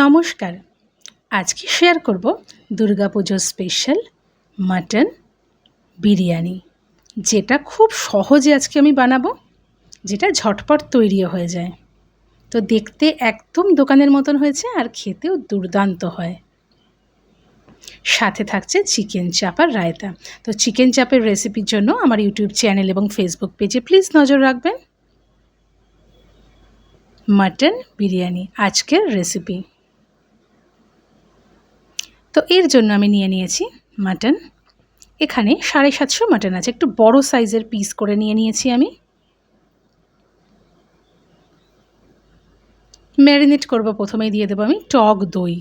নমস্কার। আজকে শেয়ার করব দুর্গাপুজোর স্পেশাল মাটন বিরিয়ানি, যেটা খুব সহজে আজকে আমি বানাবো, যেটা ঝটপট তৈরিও হয়ে যায়। তো দেখতে একদম দোকানের মতন হয়েছে আর খেতেও দুর্দান্ত হয়। সাথে থাকছে চিকেন চাপ আর রায়তা। তো চিকেন চাপের রেসিপির জন্য আমার ইউটিউব চ্যানেল এবং ফেসবুক পেজে প্লিজ নজর রাখবেন। মাটন বিরিয়ানি, আজকের রেসিপি তো এর জন্য আমি নিয়ে নিয়েছি মাটন। এখানে সাড়ে সাতশো মাটন আছে। একটু বড় সাইজের পিস করে নিয়ে নিয়েছি আমি। ম্যারিনেট করব প্রথমেই, দিয়ে দেবো আমি টক দই।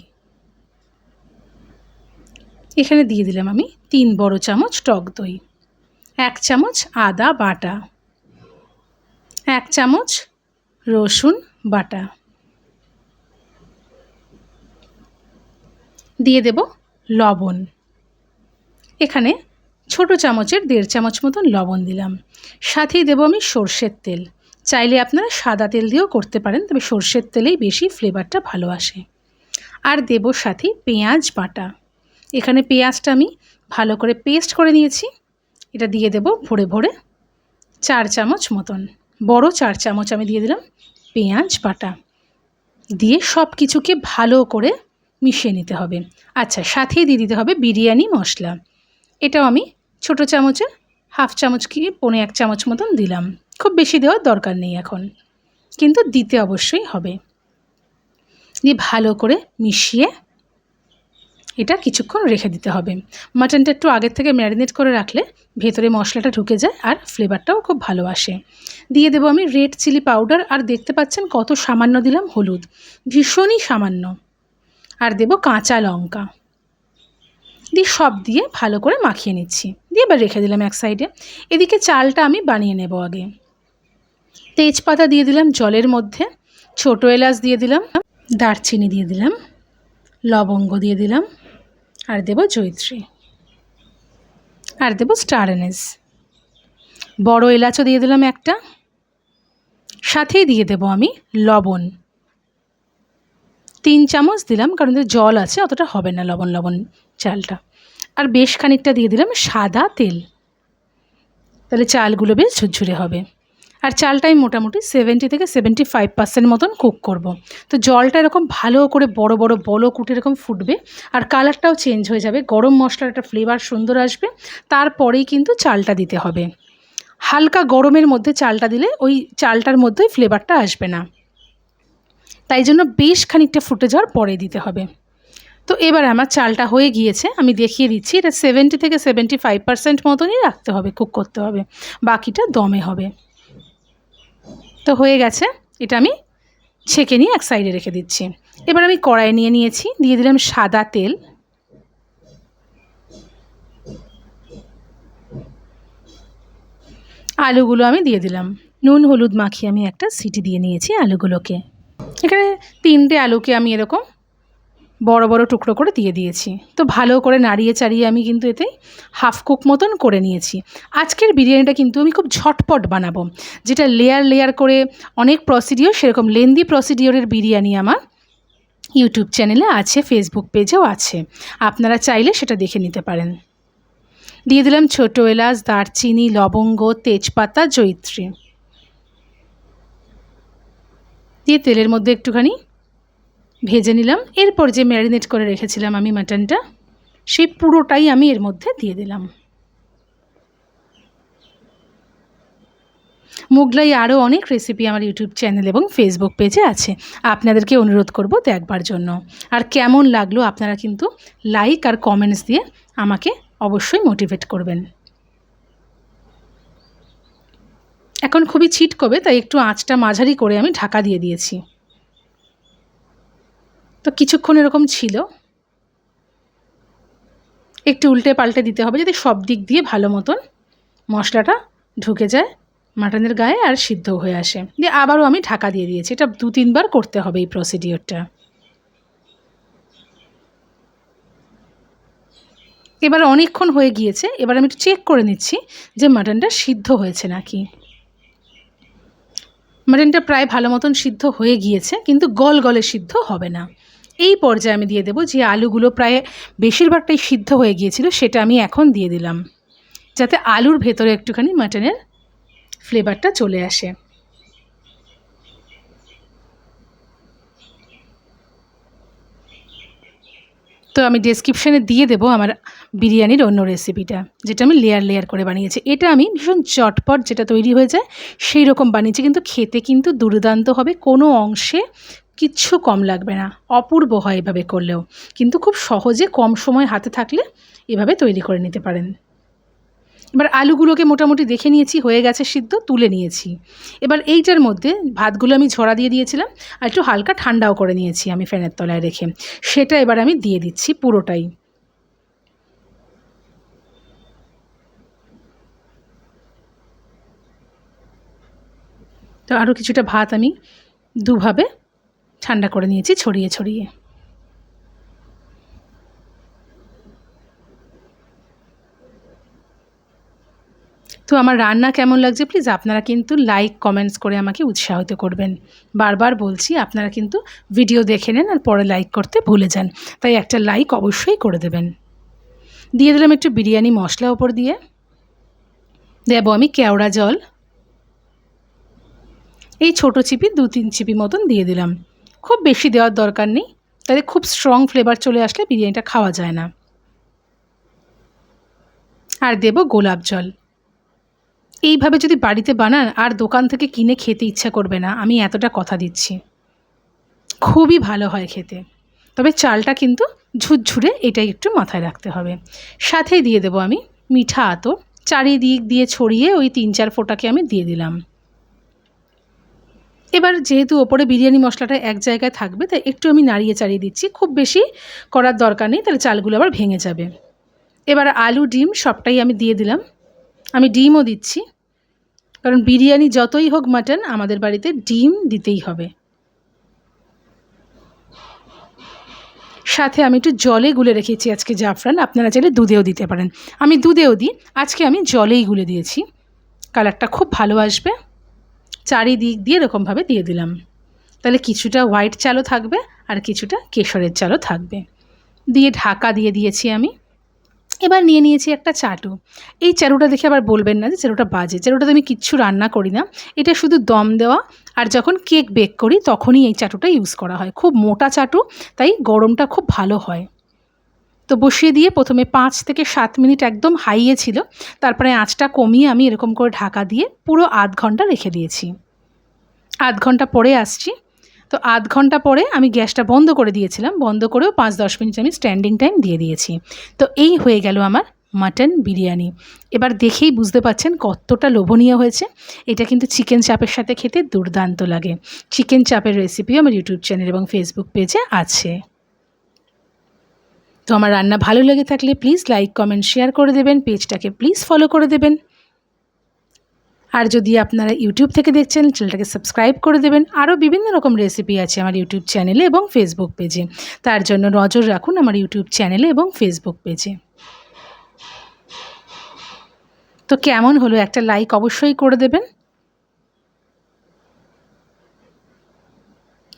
এখানে দিয়ে দিলাম আমি তিন বড় চামচ টক দই। এক চামচ আদা বাটা। এক চামচ রসুন বাটা। দিয়ে দেব লবণ। এখানে ছোট চামচের দেড় চামচ মতন লবণ দিলাম। সাথেই দেবো আমি সর্ষের তেল। চাইলে আপনারা সাদা তেল দিয়েও করতে পারেন, তবে সর্ষের তেলেই বেশি ফ্লেভারটা ভালো আসে। আর দেবো সাথে পেঁয়াজ বাটা। এখানে পেঁয়াজটা আমি ভালো করে পেস্ট করে নিয়েছি। এটা দিয়ে দেব ভরে ভরে চার চামচ মতন। বড় চার চামচ আমি দিয়ে দিলাম পেঁয়াজ বাটা। দিয়ে সব কিছুকে ভালো করে মিশিয়ে নিতে হবে। আচ্ছা সাথেই দিয়ে দিতে হবে বিরিয়ানি, মশলা। এটাও আমি ছোট চামচে, হাফ চামচ কি, পনে এক চামচ মতন দিলাম। খুব বেশি দেওয়ার দরকার নেই এখন, কিন্তু দিতে অবশ্যই হবে। দিয়ে ভালো করে মিশিয়ে এটা কিছুক্ষণ রেখে দিতে হবে। মাটনটা একটু আগের থেকে ম্যারিনেট করে রাখলে ভেতরে মশলাটা ঢুকে যায় আর ফ্লেভারটাও খুব ভালো আসে। দিয়ে দেবো আমি রেড চিলি পাউডার, আর দেখতে পাচ্ছেন কত সামান্য দিলাম হলুদ। ভীষণই সামান্য। আর দেব কাঁচা লঙ্কা। দিয়ে সব দিয়ে ভালো করে মাখিয়ে নিচ্ছি। দিয়ে এবার রেখে দিলাম এক সাইডে। এদিকে চালটা আমি বানিয়ে নেব আগে। তেজপাতা দিয়ে দিলাম জলের মধ্যে, ছোটো এলাচ দিয়ে দিলাম, দারচিনি দিয়ে দিলাম, লবঙ্গ দিয়ে দিলাম, আর দেব জৈত্রী আর দেব স্টার এনেস বড় এলাচও দিয়ে দিলাম একটা। সাথেই দিয়ে দেব আমি লবণ। তিন চামচ দিলাম, কারণ জল আছে, অতটা হবে না লবণ লবণ চালটা। আর বেশ খানিকটা দিয়ে দিলাম সাদা তেল। তাহলে চালগুলো বেশ ঝুরঝুরে হবে। আর চালটাই মোটামুটি সেভেন্টি থেকে সেভেন্টি ফাইভ পার্সেন্ট মতন কুক করব। তো জলটা এরকম ভালো করে বড় বড় বলো কুটে এরকম ফুটবে, আর কালারটাও চেঞ্জ হয়ে যাবে। গরম মশলার একটা ফ্লেভার সুন্দর আসবে, তারপরেই কিন্তু চালটা দিতে হবে। হালকা গরমের মধ্যে চালটা দিলে ওই চালটার মধ্যেই ফ্লেভারটা আসবে না। তাই জন্য বেশ খানিকটা ফুটে যাওয়ার পরে দিতে হবে। তো এবার আমার চালটা হয়ে গিয়েছে, আমি দেখিয়ে দিচ্ছি, এটা সেভেন্টি থেকে সেভেন্টি ফাইভ পার্সেন্ট মতনই রাখতে হবে কুক করতে হবে, বাকিটা দমে হবে। তো হয়ে গেছে, এটা আমি ছেঁকে নিয়ে এক সাইডে রেখে দিচ্ছি। এবার আমি কড়াই নিয়ে নিয়েছি, দিয়ে দিলাম সাদা তেল। আলুগুলো আমি দিয়ে দিলাম। নুন, হলুদ মাখিয়ে আমি একটা সিটি দিয়ে নিয়েছি আলুগুলোকে। এখানে তিনটে আলুকে আমি এরকম বড় বড় টুকরো করে দিয়ে দিয়েছি। তো ভালো করে নাড়িয়ে চাড়িয়ে আমি কিন্তু এতে হাফ কুক মতন করে নিয়েছি। আজকের বিরিয়ানিটা কিন্তু আমি খুব ঝটপট বানাবো। যেটা লেয়ার লেয়ার করে অনেক প্রসিডিওর সেরকম লেন্দি প্রসিডিওরের বিরিয়ানি আমার ইউটিউব চ্যানেলে আছে ফেসবুক পেজেও আছে। আপনারা চাইলে সেটা দেখে নিতে পারেন। দিয়ে দিলাম ছোটো এলাচ, দারচিনি, লবঙ্গ, তেজপাতা জৈত্রী দিয়ে তেলের মধ্যে একটুখানি ভেজে নিলাম। এরপর যে ম্যারিনেট করে রেখেছিলাম আমি মাটনটা, সেই পুরোটাই আমি এর মধ্যে দিয়ে দিলাম। মুগলাই আরও অনেক রেসিপি আমার ইউটিউব চ্যানেল এবং ফেসবুক পেজে আছে। আপনাদেরকে অনুরোধ করব দেখবার জন্য। আর কেমন লাগল আপনারা কিন্তু লাইক আর কমেন্টস দিয়ে আমাকে অবশ্যই মোটিভেট করবেন। এখন খুবই ছিটকবে, তাই একটু আঁচটা মাঝারি করে আমি ঢাকা দিয়ে দিয়েছি। তো কিছুক্ষণ এরকম ছিল। একটু উল্টে পাল্টে দিতে হবে যাতে সব দিক দিয়ে ভালো মতন মশলাটা ঢুকে যায়, মাটনের গায়ে আর সিদ্ধ হয়ে আসে। দিয়ে আবারও আমি ঢাকা দিয়ে দিয়েছি। এটা দু তিনবার করতে হবে এই প্রসিডিওরটা এবার অনেকক্ষণ হয়ে গিয়েছে, এবার আমি একটু চেক করে নিচ্ছি যে মাটনটা সিদ্ধ হয়েছে নাকি। মাটনটা প্রায় ভালো মতন সিদ্ধ হয়ে গিয়েছে, কিন্তু গল গলে সিদ্ধ হবে না। এই পর্যায়ে আমি দিয়ে দেবো যে আলুগুলো প্রায় বেশিরভাগটাই সিদ্ধ হয়ে গিয়েছিল, সেটা আমি এখন দিয়ে দিলাম। যাতে আলুর ভেতরে একটুখানি মাটনের ফ্লেভারটা চলে আসে। তো আমি ডেসক্রিপশানে দিয়ে দেবো আমার বিরিয়ানির অন্য রেসিপিটা যেটা আমি লেয়ার লেয়ার করে বানিয়েছি। এটা আমি ভীষণ চটপট যেটা তৈরি হয়ে যায় সেই রকম বানিয়েছি, কিন্তু খেতে কিন্তু দুর্দান্ত হবে, কোনো অংশে কিচ্ছু কম লাগবে না। অপূর্ব হয় এভাবে করলেও। কিন্তু খুব সহজে কম সময় হাতে থাকলে এভাবে তৈরি করে নিতে পারেন। এবার আলুগুলোকে মোটামুটি দেখে নিয়েছি, হয়ে গেছে সিদ্ধ, তুলে নিয়েছি। এবার এইটার মধ্যে ভাতগুলো আমি ঝরা দিয়ে দিয়েছিলাম, আর একটু হালকা ঠান্ডাও করে নিয়েছি আমি ফ্যানের তলায় রেখে। সেটা এবার আমি দিয়ে দিচ্ছি পুরোটাই। তো আরও কিছুটা ভাত আমি দুভাবে ঠান্ডা করে নিয়েছি, ছড়িয়ে ছড়িয়ে। তো আমার রান্না কেমন লাগছে প্লিজ আপনারা কিন্তু লাইক কমেন্টস করে আমাকে উৎসাহিত করবেন। বারবার বলছি, আপনারা কিন্তু ভিডিও দেখে নেন আর পরে লাইক করতে ভুলে যান। তাই একটা লাইক অবশ্যই করে দেবেন। দিয়ে দিলাম একটু বিরিয়ানি মশলা ওপর দিয়ে। দেবো আমি কেওড়া জল। এই ছোটো চিপি দু তিন চিপি মতন দিয়ে দিলাম। খুব বেশি দেওয়ার দরকার নেই তাহলে খুব স্ট্রং ফ্লেভার চলে আসলে বিরিয়ানিটা খাওয়া যায় না। আর দেব গোলাপ জল। এইভাবে যদি বাড়িতে বানান, আর দোকান থেকে কিনে খেতে ইচ্ছা করবে না, আমি এতটা কথা দিচ্ছি। খুবই ভালো হয় খেতে। তবে চালটা কিন্তু ঝুরঝুরে এটাই একটু মাথায় রাখতে হবে। সাথেই দিয়ে দেবো আমি মিঠা আতর। চারিদিক দিয়ে ছড়িয়ে ওই তিন চার ফোঁটাকে আমি দিয়ে দিলাম। এবার যেহেতু ওপরে বিরিয়ানি মশলাটা এক জায়গায় থাকবে, তাই একটু আমি নাড়িয়ে চাড়িয়ে দিচ্ছি। খুব বেশি করার দরকার নেই, তাহলে চালগুলো আবার ভেঙে যাবে। এবার আলু, ডিম সবটাই আমি দিয়ে দিলাম। আমি ডিমও দিচ্ছি। কারণ বিরিয়ানি যতই হোক মাটন, আমাদের বাড়িতে ডিম দিতেই হবে। সাথে আমি একটু জলে গুলে রেখেছি আজকে জাফরান, আপনারা চাইলে দুধেও দিতে পারেন। আমি দুধেও দিই, আজকে আমি জলেই গুলে দিয়েছি। কালারটা খুব ভালো আসবে, চারিদিক দিয়ে এরকমভাবে দিয়ে দিলাম। তাহলে কিছুটা হোয়াইট চালও থাকবে আর কিছুটা কেশরের চালও থাকবে। দিয়ে ঢাকা দিয়ে দিয়েছি আমি। এবার নিয়ে নিয়েছি একটা চাটু। এই চাটুটা দেখে আবার বলবেন না যে চাটুটা বাজে। চাটুটাতে আমি কিচ্ছু রান্না করি না। এটা শুধু দম দেওয়া আর যখন কেক বেক করি তখনই এই চাটুটা ইউজ করা হয়। খুব মোটা চাটু, তাই গরমটা খুব ভালো হয়। তো বসিয়ে দিয়ে প্রথমে পাঁচ থেকে সাত মিনিট একদম হাইয়ে ছিল। তারপরে আঁচটা কমিয়ে আমি এরকম করে ঢাকা দিয়ে পুরো আধ ঘণ্টা রেখে দিয়েছি। আধ ঘণ্টা পরে আসছি। তো আধ ঘণ্টা পরে আমি গ্যাসটা বন্ধ করে দিয়েছিলাম। বন্ধ করেও পাঁচ দশ মিনিট আমি স্ট্যান্ডিং টাইম দিয়ে দিয়েছি। তো এই হয়ে গেল আমার মাটন বিরিয়ানি। এবার দেখেই বুঝতে পাচ্ছেন কতটা লোভনীয় হয়েছে। এটা কিন্তু চিকেন চাপের সাথে খেতে দুর্দান্ত লাগে। চিকেন চাপের রেসিপিও আমার ইউটিউব চ্যানেল এবং ফেসবুক পেজে আছে। তো আমার রান্না ভালো লেগে থাকলে প্লিজ লাইক কমেন্ট শেয়ার করে দেবেন। পেজটাকে প্লিজ ফলো করে দেবেন। আর যদি আপনারা ইউটিউব থেকে দেখছেন, চ্যানেলটাকে সাবস্ক্রাইব করে দেবেন। আরও বিভিন্ন রকম রেসিপি আছে আমার ইউটিউব চ্যানেলে এবং ফেসবুক পেজে তার জন্য নজর রাখুন আমার ইউটিউব চ্যানেলে এবং ফেসবুক পেজে তো কেমন হলো? একটা লাইক অবশ্যই করে দেবেন।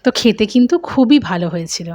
তো খেতে কিন্তু খুবই ভালো হয়েছিল।